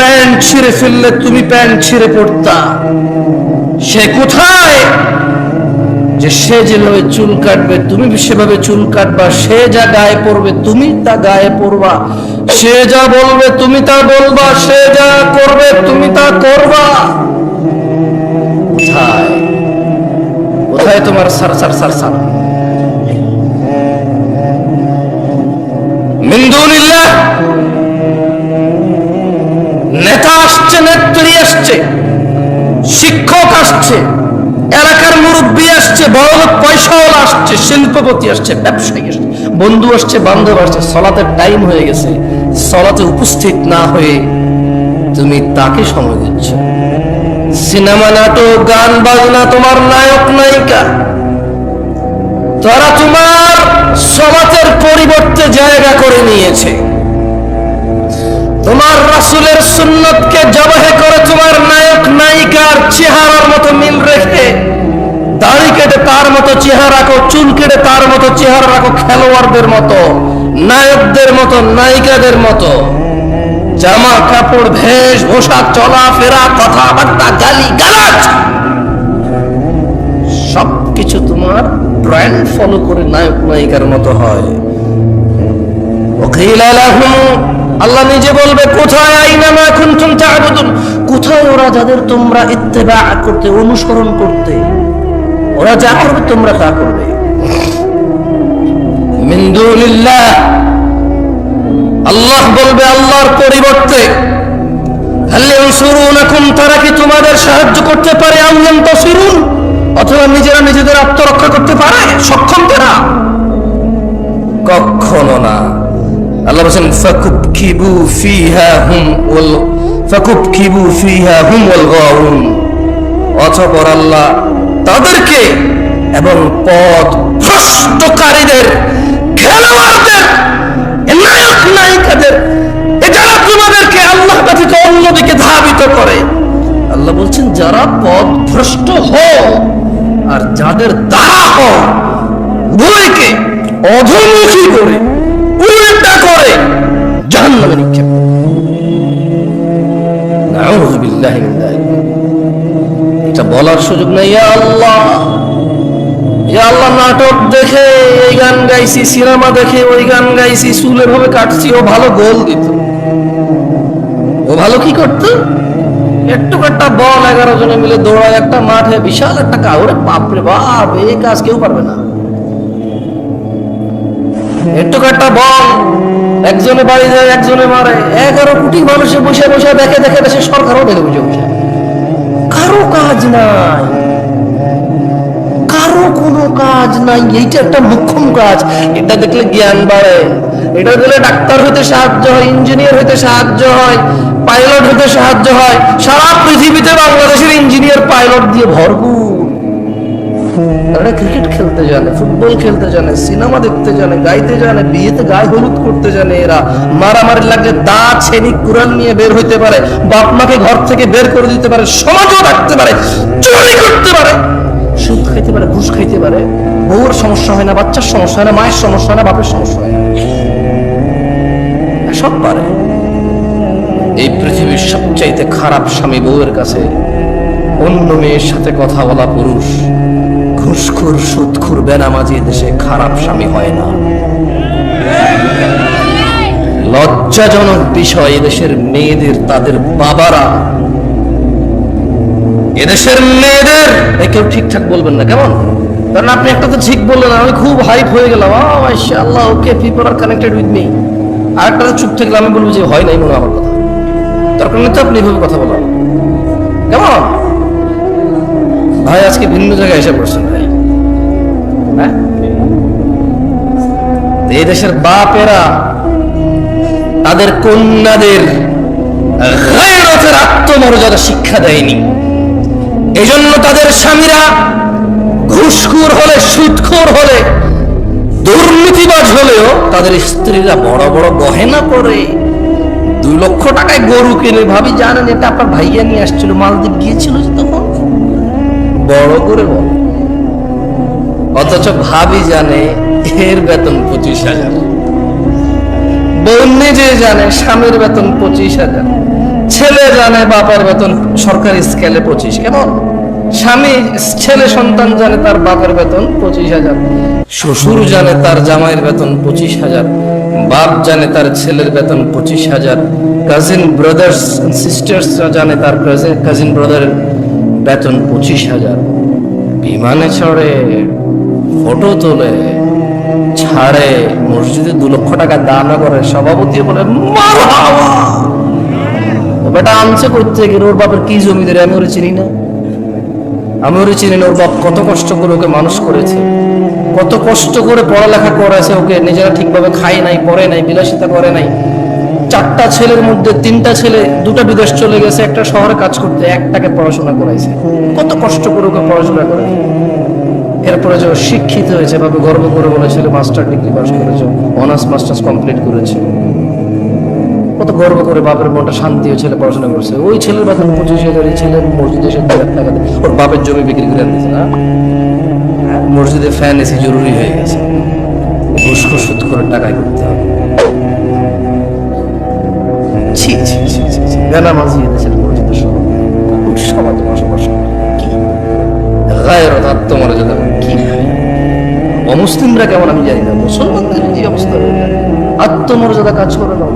Pant ছিঁড়ে ফেললে তুমি প্যান্ট ছিঁড়ে পড়তা। সে কোথায়? যে সে যেভাবে চুল কাটবে, তুমি সেভাবে চুল কাটবা। সে যা গায়ে পড়বে, তুমি তা গায়ে পড়বা। সে যা বলবে, তুমি তা বলবা। সে যা করবে, তুমি তা করবা। কোথায় তোমার সার সার সার সার? মিন্দুনিল্লাহ আসছে, শিক্ষক আসছে, এলাকার মুরব্বী আসছে, বড় লোক, পয়সাওয়ালা আসছে, শিল্পপতি আসছে, ব্যবসায়ী আসছে, বন্ধু আসছে, বান্ধব আসছে, সলাতের টাইম হয়ে গেছে, সলাতে উপস্থিত না হয়ে তুমি তাকে সময় দিচ্ছ। সিনেমা, নাটক, গান, বাজনা, তোমার নায়ক, নায়িকা, তারা তোমার সমাজের পরিবর্তে জায়গা করে নিয়েছে। তোমার রাসুলের সুন্নতকে জবাহে করে তোমার নায়ক, নায়িকার চেহারার মতো মিল রেখে দাড়ি কেটে তার মতো চেহারা রাখো, চুল কেটে তার মতো চেহারা রাখো খেলোয়াড়দের মতো, নায়কদের মতো, নায়িকাদের মতো। জামা, কাপড় ভেষভূষা চলাফেরা, কথাবার্তা গালি গালাজ সবকিছু তোমার ব্র্যান্ড ফলো করে নায়ক, নায়িকার মতো হয়। আল্লাহ নিজে বলবে, কোথায় আইনা মা কুনতুম তা'বুদুন? কোথায় ওরা যাদের তোমরা ইত্তেবা করতে, অনুসরণ করতে? ওরা যা করবে, তোমরা তা করবে। মিন আল্লাহ বলবে, আল্লাহর পরিবর্তে তারা কি তোমাদের সাহায্য করতে পারে? আল্লাহ তাসিরুন অথবা নিজেরা নিজেদের আত্মরক্ষা করতে পারে? সক্ষম তারা? কখনো না। আল্লাহ বলেন ফাকুব কিবু ফিহা হুম ওয়াল ফাকুব কিবু ফিহা হুম ওয়াল গাউন। অতঃপর আল্লাহ তাদেরকে এবং পথ ভ্রষ্টকারীদের খেলোয়াড়দের, নায়ক নায়িকাদের যারা তোমাদেরকে আল্লাহ ব্যতীত অন্যদিকে ধাবিত করে। আল্লাহ বলছেন, যারা পথ ভ্রষ্ট হও আর যাদের দ্বারা হও, উভয়কে অধমুখী করে করে। নিক্ষেপ। এটা বলার সুযোগ নাই আল্লাহ। আল্লাহ, নাটক দেখে, এই গান গাইছি, সিনেমা দেখে, ওই গান গাইছি চুলে ভাবে কাটছি, ও ভালো গোল দিত। ও ভালো কি করতো? একটু একটা বল এগারো জনে মিলে দৌড়ায়, একটা মাঠে বিশাল একটা কাউরে, বাপরে বাপ এই কাজ কেউ পারবে না। বল। একজনে বাড়ি যায়, একজনে মারে। এগারো কোটি মানুষে বসে বসে দেখে দেখে দেশে সরকারও দেখে বসে কারও কাজ নাই। কারও কোনো কাজ নাই। এইটা একটা মুখ্যম কাজ। এটা দেখলে জ্ঞান বাড়ে। এটা দিলে ডাক্তার হতে সাহায্য হয়, ইঞ্জিনিয়ার হতে সাহায্য হয়, পাইলট হতে সাহায্য হয়। সারা পৃথিবীতে বাংলাদেশের ইঞ্জিনিয়ার, পাইলট দিয়ে ভরপুর। তারা ক্রিকেট খেলতে জানে ফুটবল খেলতে জানে সিনেমা দেখতে জানে, গাইতে জানে, বিয়েতে গায়ে হলুদ করতে জানে এরা। মারামারি লাগলে দা, ছেনি কুরান নিয়ে বের হইতে পারে, বাপ মাকে ঘর থেকে বের করে দিতে পারে, সমাজও রাখতে পারে, চুরি করতে পারে, সুদ খাইতে পারে, ঘুষ খাইতে পারে। বউর সমস্যা হয় না, বাচ্চার সমস্যা হয় না, মায়ের সমস্যা হয় না, বাপের সমস্যা হয় না। সব পারে। এই পৃথিবীর সবচাইতে খারাপ স্বামী বউয়ের কাছে অন্য মেয়ের সাথে কথা বলা পুরুষ। ঘুষখোর, সুদখোর বেনামাজি দেশে খারাপ স্বামী হয় না। লজ্জাজনক বিষয়, এদেশের মেয়েদের, তাদের বাবারা। এদেশের মেয়েদের! কেউ ঠিকঠাক বলবেন না, কেমন? কারণ আপনি একটা তো ঠিক বললেন, আমি খুব হাইপ হয়ে গেলাম। আল্লাহ okay people are connected with me আর একটা চুপ থাকলে আমি বলব যে, হয় নাই মনে আমার কথা। দরকার নেই তো আপনি এভাবে কথা বলার। কেমন? ভাই, আজকে ভিন্ন জায়গায় এসে পড়ছেন, ভাই। এই দেশের বাপেরা তাদের কন্যাদের গায়রতের আত্মমর্যাদা শিক্ষা দেয়নি। এই জন্য তাদের স্বামীরা ঘুষখোর হলে, সুদখোর হলে, দুর্নীতিবাজ হলেও তাদের স্ত্রীরা বড় বড় গহেনা পরে দুই লক্ষ টাকায় গরু কিনে। ভাবি, জানেন এটা আপনার ভাইয়া নিয়ে আসছিল, মালদ্বীপ গিয়েছিল তখন? বড় করে বল। অথচ ভাবি জানে এর বেতন পঁচিশ হাজার। বোন নিজে জানে স্বামীর বেতন পঁচিশ হাজার। ছেলে জানে বাপের বেতন সরকারি স্কেলে পঁচিশ। কেমন? স্বামী, ছেলে সন্তান জানে তার বাপের বেতন পঁচিশ হাজার। শ্বশুর জানে তার জামাইয়ের বেতন পঁচিশ হাজার। বাপ জানে তার ছেলের বেতন পঁচিশ হাজার। কাজিন ব্রাদার্স সিস্টার্স জানে তার কাজিন ব্রাদারের বেতন পঁচিশ হাজার। বিমানে চড়ে। ফটো তোলে, ছাড়ে, মসজিদে দু লক্ষ টাকা দান করে সভাপতি বলে বেটা আনছে করতে গেলে ওর বাপের কি জমিদারি আমি ওরে চিনি না। আমি ওরে চিনি না, ওর বাপ কত কষ্ট করে ওকে মানুষ করেছে। কত কষ্ট করে পড়ালেখা করেছে ওকে, নিজেরা ঠিকভাবে খায় নাই, পড়ে নাই, বিলাসিতা করে নাই। চারটা ছেলের মধ্যে তিনটা ছেলে, দুটো বিদেশ চলে গেছে, একটা শহরে কাজ করতে, একটাকে পড়াশোনা করাইছে। কত কষ্ট করে ওকে পড়াশোনা করে এরপরে যে ও শিক্ষিত হয়েছে, এভাবে গর্ব করে বলেছিল মাস্টার ডিগ্রি পাস করেছে অনার্স মাস্টার্স কমপ্লিট করেছে। কত গর্ব করে বাপের মনটা শান্তি হয়ে ছেলে পড়াশোনা করছে। ওই ছেলের বেতন পঁচিশ হাজার এই ছেলে মসজিদে এসে দু লাখ টাকা। ওর বাপের জমি বিক্রি করে দিয়েছে না? মসজিদে ফ্যান এসি জরুরি হয়ে গেছে। ঘুষ সুদ করে টাকায় করতে হবে। ছি এদেশের মসজিদের সমাজ সমাজে বসবাস। কি? কি অমুসলিমরা কেমন আমি জানি না। মুসলমানদের যে অবস্থা। আত্মমর্যাদা কাজ করে না।